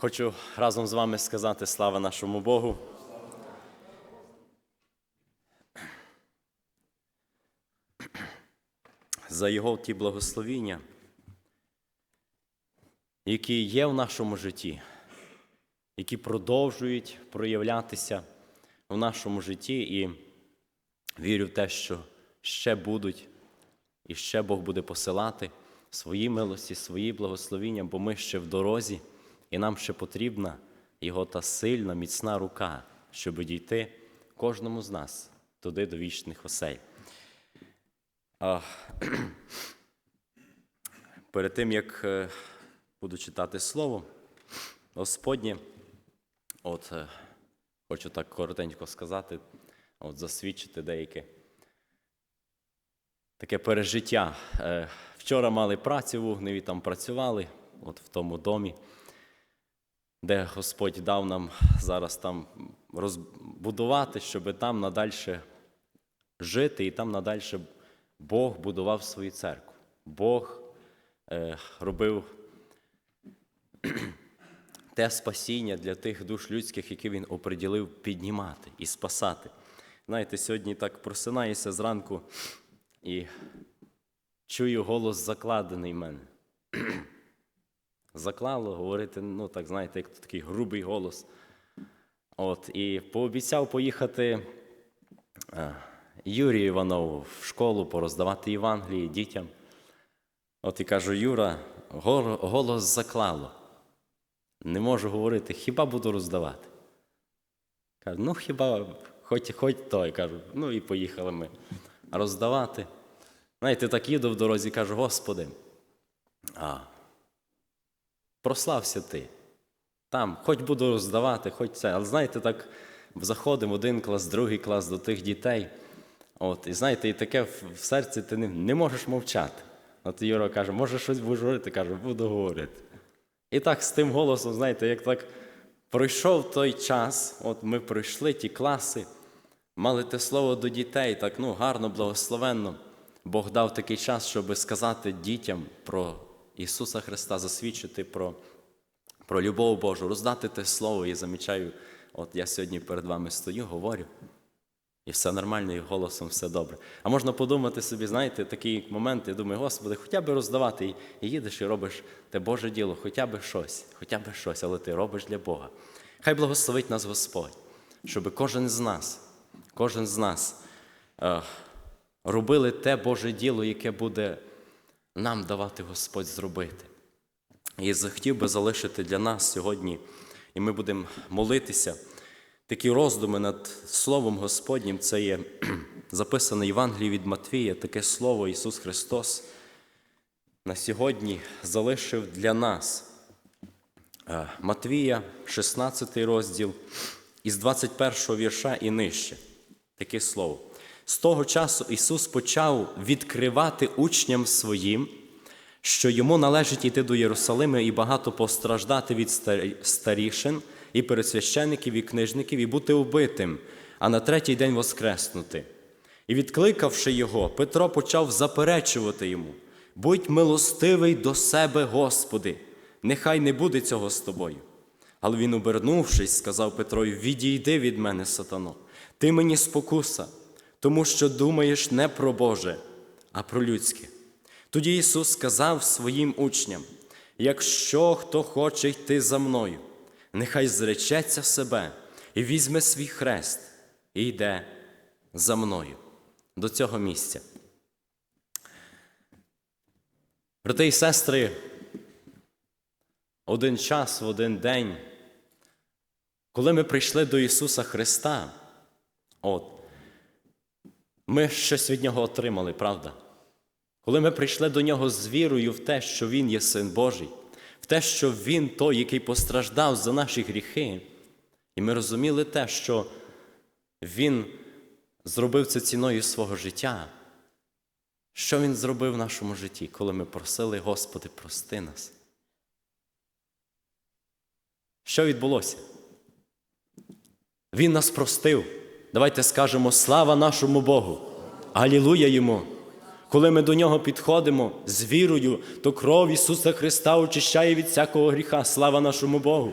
Хочу разом з вами сказати слава нашому Богу. За Його ті благословіння, які є в нашому житті, які продовжують проявлятися в нашому житті, і вірю в те, що ще будуть, і ще Бог буде посилати свої милості, свої благословіння, бо ми ще в дорозі, і нам ще потрібна Його та сильна, міцна рука, щоб дійти кожному з нас туди до вічних осей. Перед тим, як е, буду читати слово Господнє, от е, хочу так коротенько сказати, от засвідчити деяке таке пережиття. Е, Вчора мали працю в Угневі, там працювали, от в тому домі, де Господь дав нам зараз там розбудувати, щоб там надальше жити, і там надальше Бог будував свою церкву. Бог е, робив те спасіння для тих душ людських, які він оприділив піднімати і спасати. Знаєте, сьогодні так просинаюся зранку і чую голос закладений в мене. Заклало говорити, ну так знаєте, як такий грубий голос. От, І пообіцяв поїхати е, Юрію Іванову в школу пороздавати Євангелії дітям. От і кажу, Юра, голос заклало. Не можу говорити, хіба буду роздавати. Кажу, ну хіба хоч, хоч той. Кажу, ну і поїхали ми роздавати. Знаєте, так їду в дорозі, кажу, Господи, а, прослався ти. Там, хоч буду роздавати, хоч це. Але знаєте, так заходимо один клас, другий клас до тих дітей. От, і знаєте, і таке в серці ти не, не можеш мовчати. От Юра каже, може щось будеш говорити? Каже, буду говорити. І так з тим голосом, знаєте, як так пройшов той час, от ми пройшли ті класи, мали те слово до дітей, так ну, гарно, благословенно. Бог дав такий час, щоб сказати дітям про Ісуса Христа, засвідчити про, про любов Божу, роздати те слово. І замічаю, от я сьогодні перед вами стою, говорю. І все нормально, і голосом все добре. А можна подумати собі, знаєте, такий момент, я думаю, Господи, хоча б роздавати, і, і їдеш і робиш те Боже діло, хоча б щось, хоча б щось, але ти робиш для Бога. Хай благословить нас Господь, щоб кожен з нас, кожен з нас е, робили те Боже діло, яке буде нам давати Господь зробити. І захотів би залишити для нас сьогодні, і ми будемо молитися. Такі роздуми над Словом Господнім, це є записане в Євангелії від Матвія, таке слово Ісус Христос на сьогодні залишив для нас. Е, Матвія, 16 розділ, із 21 вірша і нижче. Таке слово. З того часу Ісус почав відкривати учням своїм, що йому належить йти до Єрусалима і багато постраждати від старішин, і пересвящеників, і книжників, і бути вбитим, а на третій день воскреснути. І відкликавши його, Петро почав заперечувати йому: будь милостивий до себе, Господи, нехай не буде цього з тобою. Але він, обернувшись, сказав Петрові: Відійди від мене, сатано, ти мені спокуса, тому що думаєш не про Боже, а про людське. Тоді Ісус сказав своїм учням: якщо хто хоче йти за мною, нехай зречеться себе і візьме свій хрест і йде за мною до цього місця. Брати і сестри, один час, в один день, коли ми прийшли до Ісуса Христа, от, ми щось від Нього отримали, правда? Коли ми прийшли до Нього з вірою в те, що Він є Син Божий, в те, що Він той, який постраждав за наші гріхи, і ми розуміли те, що Він зробив це ціною свого життя. Що Він зробив в нашому житті, коли ми просили, Господи, прости нас? Що відбулося? Він нас простив. Давайте скажемо слава нашому Богу. Алілуя йому. Коли ми до нього підходимо з вірою, то кров Ісуса Христа очищає від всякого гріха. Слава нашому Богу.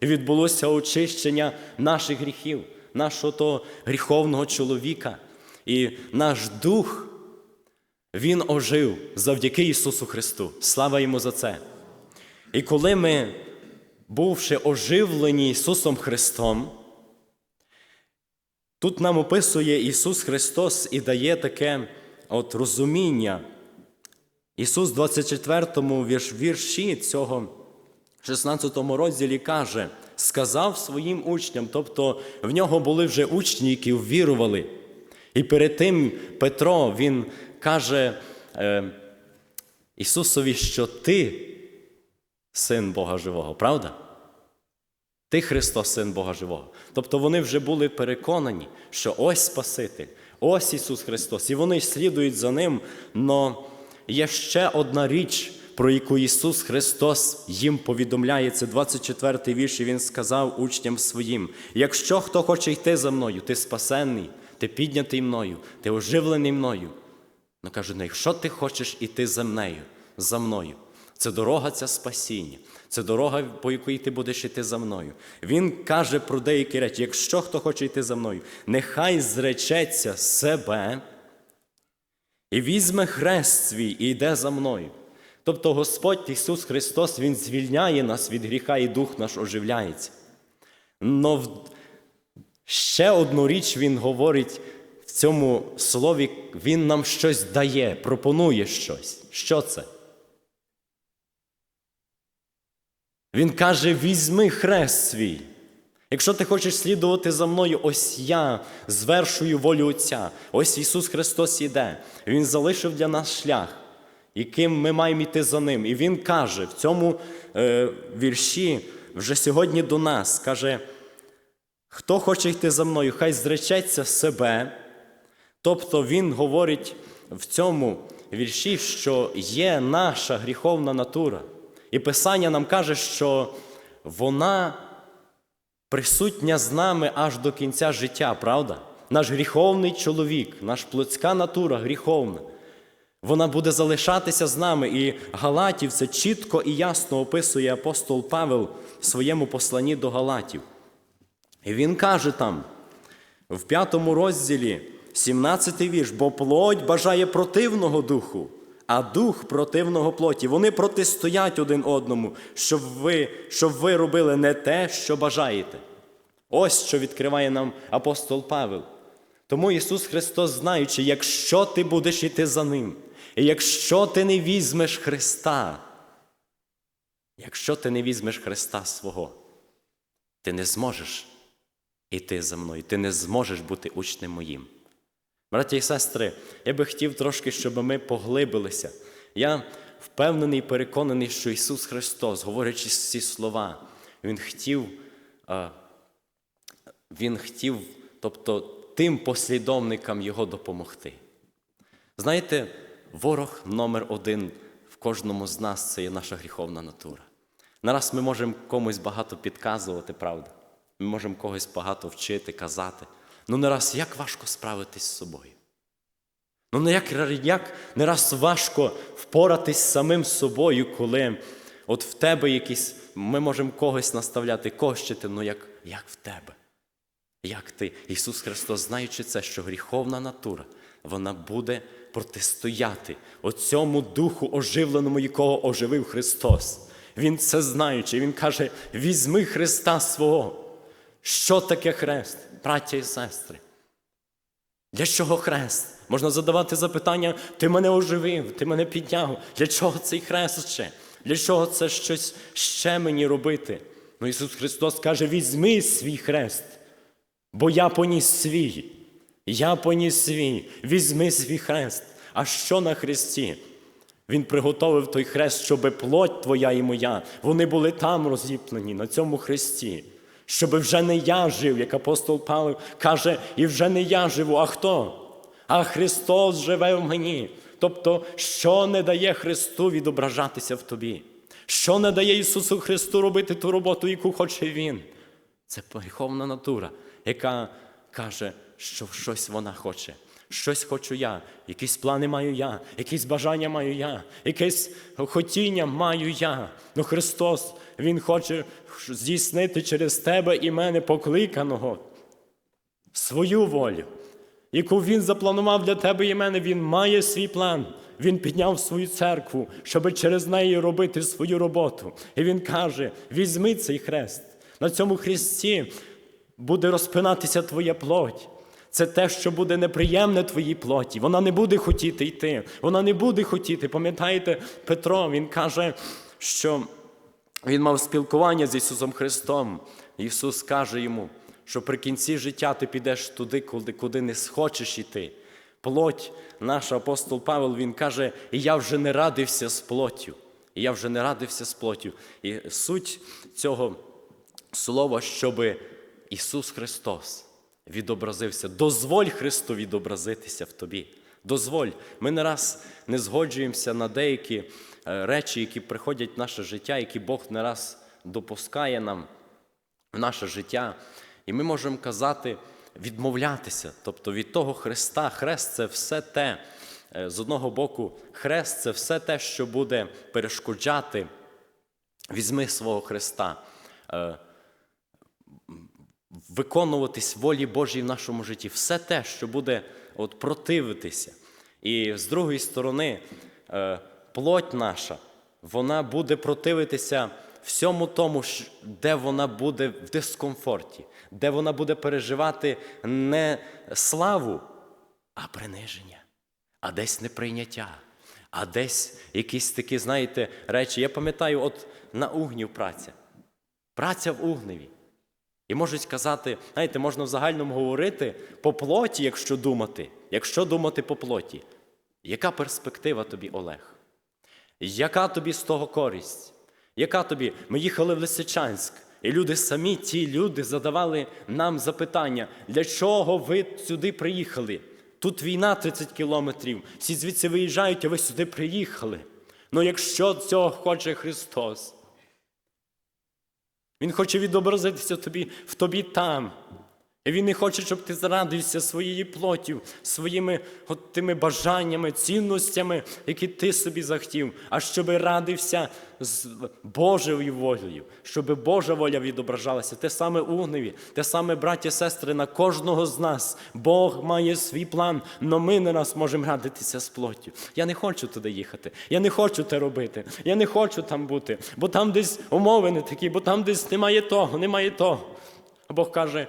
І відбулося очищення наших гріхів, нашого того гріховного чоловіка. І наш дух, він ожив завдяки Ісусу Христу. Слава йому за це. І коли ми, бувши оживлені Ісусом Христом, тут нам описує Ісус Христос і дає таке от розуміння. Ісус в 24 вірш, вірші цього 16 розділі каже, сказав своїм учням, тобто в нього були вже учні, які ввірували. І перед тим Петро він каже е, Ісусові, що ти син Бога Живого, правда? Ти Христос, син Бога Живого. Тобто вони вже були переконані, що ось Спаситель, ось Ісус Христос, і вони слідують за Ним. Но є ще одна річ, про яку Ісус Христос їм повідомляє. Це 24 й вірш, і Він сказав учням своїм: якщо хто хоче йти за мною, ти спасенний, ти піднятий мною, ти оживлений мною. Ну каже, ну якщо ти хочеш іти за мною, за мною, це дорога ця спасіння, це дорога, по якій ти будеш йти за мною. Він каже про деякі речі: якщо хто хоче йти за мною, нехай зречеться себе і візьме хрест свій і йде за мною. Тобто Господь Ісус Христос, Він звільняє нас від гріха, і дух наш оживляється. Но ще одну річ Він говорить в цьому слові, Він нам щось дає, пропонує щось. Що це? Він каже: візьми хрест свій. Якщо ти хочеш слідувати за мною, ось я звершую волю Отця. Ось Ісус Христос іде. Він залишив для нас шлях, яким ми маємо йти за Ним. І Він каже в цьому е, вірші вже сьогодні до нас, каже, хто хоче йти за мною, хай зречеться себе. Тобто Він говорить в цьому вірші, що є наша гріховна натура. І Писання нам каже, що вона присутня з нами аж до кінця життя, правда? Наш гріховний чоловік, наш плотська натура гріховна. Вона буде залишатися з нами. І Галатів це чітко і ясно описує апостол Павел в своєму посланні до Галатів. І він каже там, в п'ятому розділі, 17 вірш, бо плоть бажає противного духу, а дух противного плоті. Вони протистоять один одному, щоб ви, щоб ви робили не те, що бажаєте. Ось що відкриває нам апостол Павел. Тому Ісус Христос, знаючи, якщо ти будеш іти за Ним, і якщо ти не візьмеш Христа, якщо ти не візьмеш Христа свого, ти не зможеш іти за мною, ти не зможеш бути учнем моїм. Браті і сестри, я би хотів трошки, щоб ми поглибилися. Я впевнений і переконаний, що Ісус Христос, говорячи ці слова, Він хотів, Він хотів, тобто тим послідовникам Його допомогти. Знаєте, ворог номер один в кожному з нас це є наша гріховна натура. Нараз ми можемо комусь багато підказувати, правда? Ми можемо когось багато вчити, казати. Ну не раз як важко справитись з собою. Ну не як, як не раз важко впоратись з самим собою, коли от в тебе якісь, ми можемо когось наставляти, кощити, ну як, як в тебе. Як ти, Ісус Христос, знаючи це, що гріховна натура, вона буде протистояти оцьому духу оживленому, якого оживив Христос. Він це знаючи, Він каже: візьми Христа свого. Що таке хрест, браття і сестри? Для чого хрест? Можна задавати запитання, ти мене оживив, ти мене підняв. Для чого цей хрест ще? Для чого це щось ще мені робити? Ну Ісус Христос каже: візьми свій хрест, бо я поніс свій. Я поніс свій, візьми свій хрест. А що на хресті? Він приготовив той хрест, щоб плоть твоя і моя, вони були там розіплені, на цьому хресті. Щоб вже не я жив, як апостол Павло каже, і вже не я живу, а хто? А Христос живе в мені. Тобто, що не дає Христу відображатися в тобі? Що не дає Ісусу Христу робити ту роботу, яку хоче Він? Це гріховна натура, яка каже, що щось вона хоче. Щось хочу я, якісь плани маю я, якісь бажання маю я, якесь хотіння маю я. Ну Христос, Він хоче здійснити через тебе і мене покликаного свою волю, яку він запланував для тебе і мене. Він має свій план. Він підняв свою церкву, щоб через неї робити свою роботу. І він каже: візьми цей хрест. На цьому хресті буде розпинатися твоя плоть. Це те, що буде неприємне твоїй плоті. Вона не буде хотіти йти. Вона не буде хотіти. Пам'ятаєте, Петро, він каже, що він мав спілкування з Ісусом Христом. Ісус каже йому, що при кінці життя ти підеш туди, куди, куди не схочеш іти. Плоть, наш апостол Павел, він каже, і я вже не радився з плоттю. І я вже не радився з плоттю. І суть цього слова, щоб Ісус Христос відобразився. Дозволь Христу відобразитися в тобі. Дозволь. Ми не раз не згоджуємося на деякі речі, які приходять в наше життя, які Бог не раз допускає нам в наше життя. І ми можемо казати, відмовлятися, тобто від того Христа. Хрест це все те, е, з одного боку, хрест це все те, що буде перешкоджати. Візьми свого Христа. Е, виконуватись волі Божій в нашому житті, все те, що буде от, противитися. І з другої сторони, е, плоть наша, вона буде противитися всьому тому, де вона буде в дискомфорті, де вона буде переживати не славу, а приниження, а десь неприйняття, а десь якісь такі, знаєте, речі. Я пам'ятаю, от на угнів праця. Праця в угневі. І можуть сказати, знаєте, можна в загальному говорити по плоті, якщо думати, якщо думати по плоті, яка перспектива тобі, Олег? Яка тобі з того користь? Яка тобі? Ми їхали в Лисичанськ, і люди самі, ті люди, задавали нам запитання, для чого ви сюди приїхали? Тут війна 30 кілометрів, всі звідси виїжджають, а ви сюди приїхали. Ну якщо цього хоче Христос, він хоче відобразитися тобі, в тобі там. Він не хоче, щоб ти зрадився своєю плоттю, своїми от тими бажаннями, цінностями, які ти собі захотів, а щоб радився з Божою волею, щоб Божа воля відображалася. Те саме угневі, те саме, браті, сестри, на кожного з нас. Бог має свій план, але ми не раз можемо радитися з плоттю. Я не хочу туди їхати, я не хочу те робити, я не хочу там бути, бо там десь умови не такі, бо там десь немає того, немає того. А Бог каже,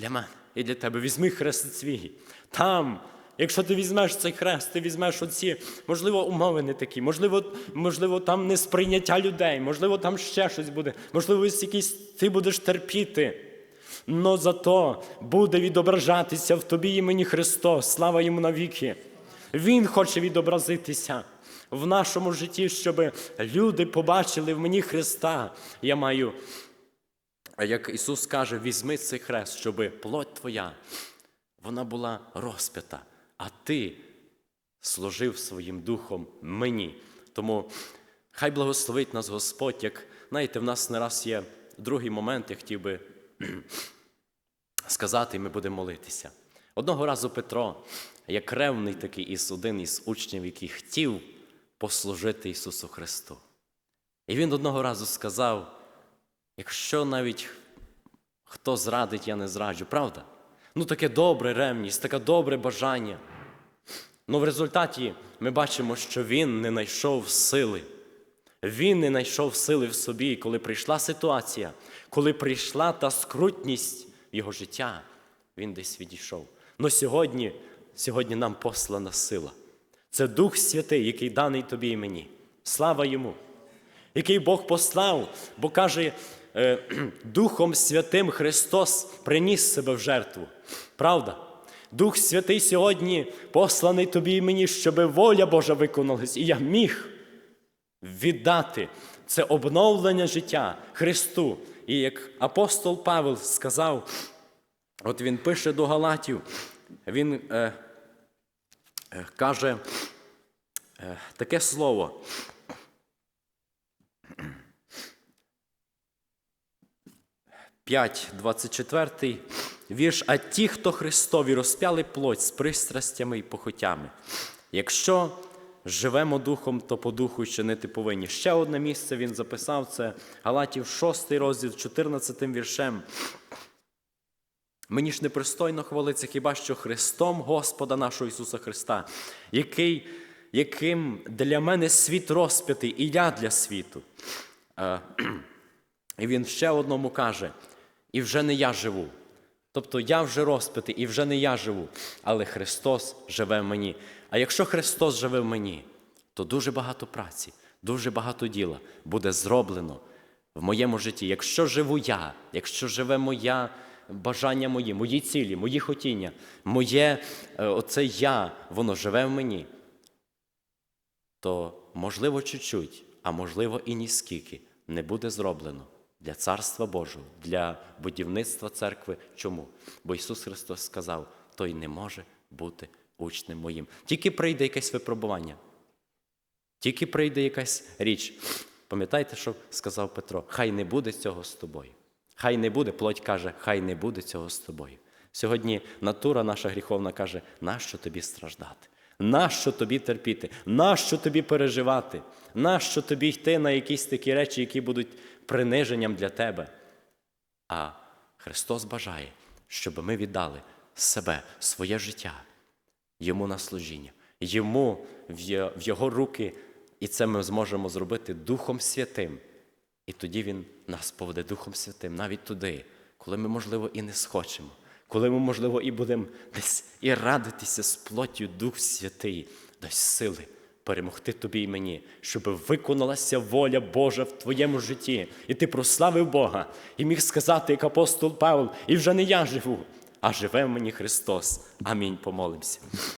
для мене і для тебе візьми хрест свій. Там, якщо ти візьмеш цей хрест, ти візьмеш оці, можливо, умови не такі, можливо, можливо, там не сприйняття людей, можливо, там ще щось буде, можливо, якісь ти будеш терпіти. Но зато буде відображатися в тобі імені Христос, слава йому навіки. Він хоче відобразитися в нашому житті, щоб люди побачили в мені Христа. Я маю як Ісус каже, візьми цей хрест, щоб плоть твоя, вона була розпята, а ти служив своїм духом мені. Тому хай благословить нас Господь, як знаєте, в нас не раз є другий момент, я хотів би сказати, і ми будемо молитися. Одного разу Петро, як ревний такий із один із учнів, який хотів послужити Ісусу Христу. І він одного разу сказав, Якщо навіть хто зрадить, я не зраджу, правда? Ну таке добре ревність, таке добре бажання. Ну в результаті ми бачимо, що він не знайшов сили. Він не знайшов сили в собі, коли прийшла ситуація, коли прийшла та скрутність його життя, він десь відійшов. Но сьогодні, сьогодні нам послана сила. Це Дух Святий, який даний тобі і мені. Слава йому! який Бог послав, бо каже, Духом Святим Христос приніс себе в жертву. Правда? Дух Святий сьогодні посланий тобі і мені, щоб воля Божа виконалась, і я міг віддати це обновлення життя Христу. І як апостол Павел сказав, от він пише до Галатів, він е, е, каже е, таке слово. П'ять, 24 вірш. А ті, хто Христові розп'яли плоть з пристрастями і похотями. Якщо живемо духом, то по духу чинити повинні. Ще одне місце він записав це Галатів 6 розділ, 14 віршем. Мені ж непристойно хвалиться хіба що Христом Господа нашого Ісуса Христа, який, яким для мене світ розп'ятий, і я для світу. Е, І він ще одному каже: і вже не я живу. Тобто я вже розпитий, і вже не я живу, але Христос живе в мені. А якщо Христос живе в мені, то дуже багато праці, дуже багато діла буде зроблено в моєму житті. Якщо живу я, якщо живе моя бажання мої, мої цілі, мої хотіння, моє е, оце я, воно живе в мені, то можливо чуть-чуть, а можливо і ніскільки не буде зроблено для Царства Божого, для будівництва церкви. Чому? Бо Ісус Христос сказав: той не може бути учнем моїм. Тільки прийде якесь випробування, тільки прийде якась річ. Пам'ятаєте, що сказав Петро? Хай не буде цього з тобою. Хай не буде, плоть каже, хай не буде цього з тобою. Сьогодні натура наша гріховна каже, нащо тобі страждати? Нащо тобі терпіти? Нащо тобі переживати? Нащо тобі йти на якісь такі речі, які будуть приниженням для тебе? А Христос бажає, щоб ми віддали себе, своє життя йому на служіння, йому в його руки, і це ми зможемо зробити Духом Святим. І тоді Він нас поведе Духом Святим навіть туди, коли ми, можливо, і не схочемо, коли ми, можливо, і будемо десь і радитися з плоттю Дух Святий, дасть сили перемогти тобі і мені, щоб виконалася воля Божа в твоєму житті, і ти прославив Бога, і міг сказати, як апостол Павел, і вже не я живу, а живе мені Христос. Амінь. Помолимося.